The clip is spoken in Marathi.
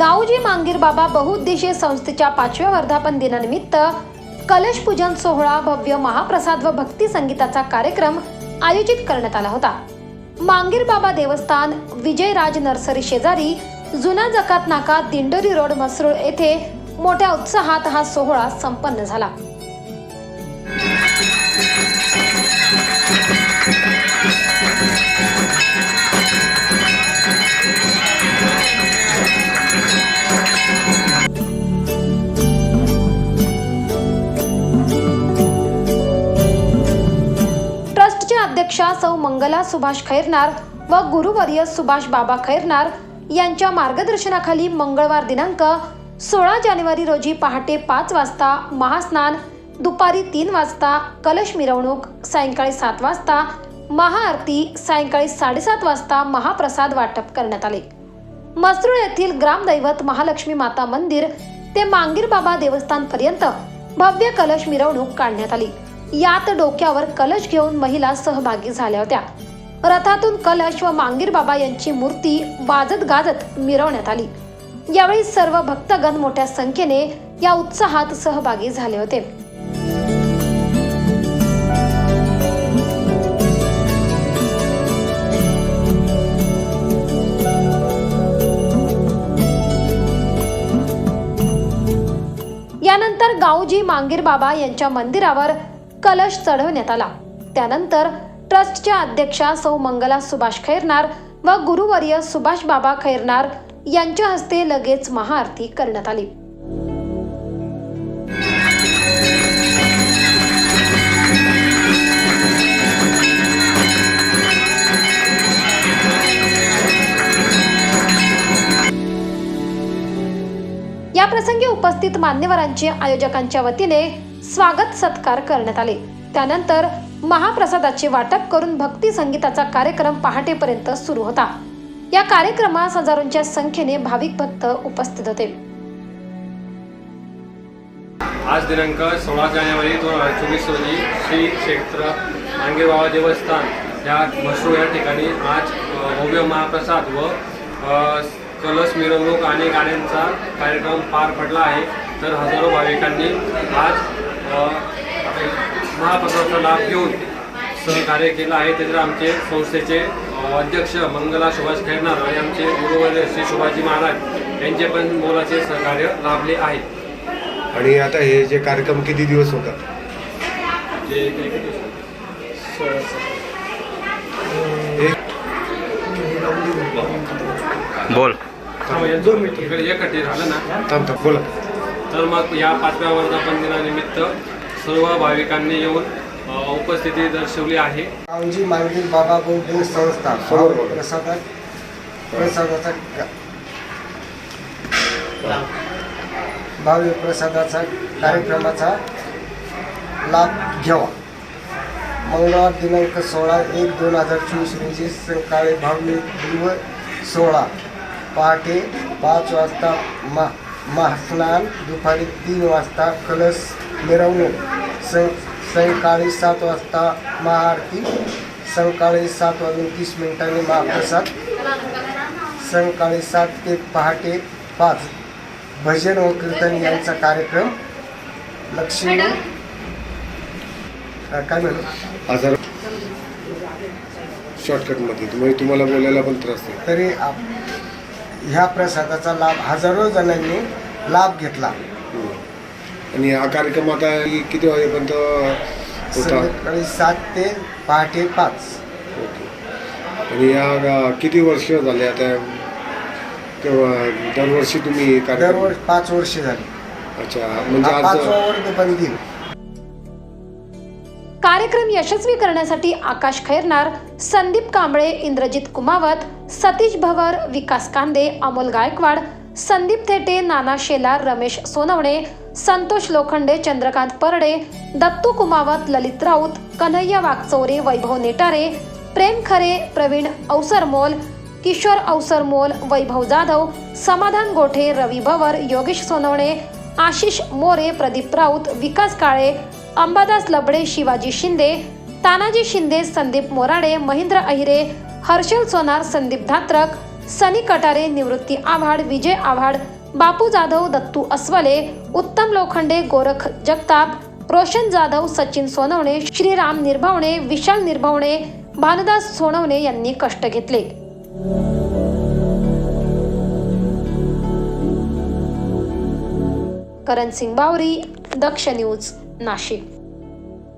गावजी मांगीर बाबा बहुउद्देशीय संस्थेच्या पाचव्या वर्धापन दिनानिमित्त कलश पूजन सोहळा भव्य महाप्रसाद व भक्ती संगीताचा कार्यक्रम आयोजित करण्यात आला होता. मांगीर बाबा देवस्थान विजयराज नर्सरी शेजारी जुना जकात नाका दिंडोरी रोड मसरूळ येथे मोठ्या उत्साहात हा सोहळा संपन्न झाला. अध्यक्षा सौ मंगला सुभाष खैरनार व गुरुवर्य सुभाष बाबा खैरनार यांच्या मार्गदर्शनाखाली मंगळवार दिनांक सोळा जानेवारी रोजी पहाटे पाच वाजता महास्नान दुपारी तीन वाजता कलश मिरवणूक सायंकाळी सात वाजता महाआरती सायंकाळी साडेसात वाजता महाप्रसाद वाटप करण्यात आले. मसरूळ येथील ग्रामदैवत महालक्ष्मी माता मंदिर ते मांगीर बाबा देवस्थान पर्यंत भव्य कलश मिरवणूक काढण्यात आली. यात डोक्यावर कलश घेऊन महिला सहभागी झाल्या होत्या. रथातून कलश व मांगीर बाबा यांची मूर्ती वाजत गाजत मिरवण्यात आली. यावेळी सर्व भक्तगण मोठ्या संख्येने या उत्साहात सहभागी झाले होते. यानंतर गावजी मांगीर बाबा यांच्या मंदिरावर कलश चढवण्यात आला. त्यानंतर ट्रस्टच्या अध्यक्षा सौ मंगला सुभाष खैरनार व गुरुवर्य सुभाष बाबा खैरनार यांच्या हस्ते लगेच महाआरती करण्यात आली. या प्रसंगी उपस्थित मान्यवरांचे आयोजकांच्या वतीने स्वागत सत्कार करण्यात आले. त्यानंतर महाप्रसादाचे वाटप करून भक्ती संगीताचा कार्यक्रम पहाटेपर्यंत सुरू होता. या कार्यक्रमास हजारोंच्या संख्येने भाविक भक्त उपस्थित होते. आज दिनांक सोळा जानेवारी दोन हजार चोवीस रोजी श्री क्षेत्र मांगेबाबा देवस्थान या मशरूळ या ठिकाणी आज भव्य महाप्रसाद व कलश मिरवणूक आणि गाण्यांचा कार्यक्रम पार पडला आहे. तर हजारो भाविकांनी आज अ, महाप्रसादाचा लाभ घेऊन सहकार्य केलं आहे. त्याच्यात आमचे संस्थेचे अध्यक्ष मंगला सुभाष खैरनार आणि आमचे गुरुवर्य श्री शिवाजी महाराज यांचे पण मोलाचे सहकार्य लाभले आहे. आणि आता हे जे कार्यक्रम किती दिवस होतात? जे हे बोल. दोन मिनिट इकडे एकटी झालं ना. थांब थांब बोला. तर मग या पाचव्या वर्धापन दिनानिमित्त सर्व भाविकांनी येऊन उपस्थिती दर्शवली आहे. कावजी मांगीर बाबा बौद्ध संस्था. प्रसादा प्रसादाचा भाव्य प्रसादाचा कार्यक्रमाचा लाभ घ्यावा. मंगळवार दिनांक सोळा एक दोन हजार चोवीस रोजी सकाळी भाव्य दिव सोळा. पहाटे पाच वाजता मा महास्नान दुपारी तीन वाजता कलश मिरवणूक. सं सायंकाळी सात वाजता महाआरती. सायंकाळी सात वाजून तीस मिनिटांनी महाप्रसाद. सायंकाळी सात ते पहाटे पाच. भजन व कीर्तन यांचा कार्यक्रम. लक्ष्मी. काय म्हणू? हजार शॉर्टकटमध्ये. म्हणजे तुम्हाला बोलायला पण त्रास तरी आप- ह्या प्रसादाचा लाभ हजारो जणांनी लाभ घेतला. आणि हा कार्यक्रम आता किती वाजेपर्यंत होता? संध्याकाळी सात ते पहाटे पाच. ओके. आणि या गा- किती वर्ष झाले आता? तेव्हा दरवर्षी तुम्ही कार्यक्रम दरवर्ष पाच वर्ष झाली. अच्छा म्हणजे हा आज पाचवा वर्ग कार्यक्रम यशस्वी करण्यासाठी आकाश खैरनार संदीप कांबळे इंद्रजित कुमावत सतीश भवर विकास कांदे अमोल गायकवाड संदीप थेटे नाना शेलार रमेश सोनवणे संतोष लोखंडे चंद्रकांत परडे दत्तू कुमावत ललित राऊत कन्हैया वागचौरे वैभव नेटारे प्रेम खरे प्रवीण अवसरमोल किशोर अवसरमोल वैभव जाधव समाधान गोठे रवी भवर योगेश सोनवणे आशिष मोरे प्रदीप राऊत विकास काळे अंबादास लबडे शिवाजी शिंदे तानाजी शिंदे संदीप मोराडे महेंद्र अहिरे हर्षल सोनार संदीप धात्रक सनी कटारे निवृत्ती आव्हाड विजय आव्हाड बापू जाधव दत्तू अस्वले उत्तम लोखंडे गोरख जगताप रोशन जाधव सचिन सोनवणे श्रीराम निर्भवणे विशाल निर्भवणे भानुदास सोनवणे यांनी कष्ट घेतले. करण सिंग बावरी दक्ष न्यूज नाशिक.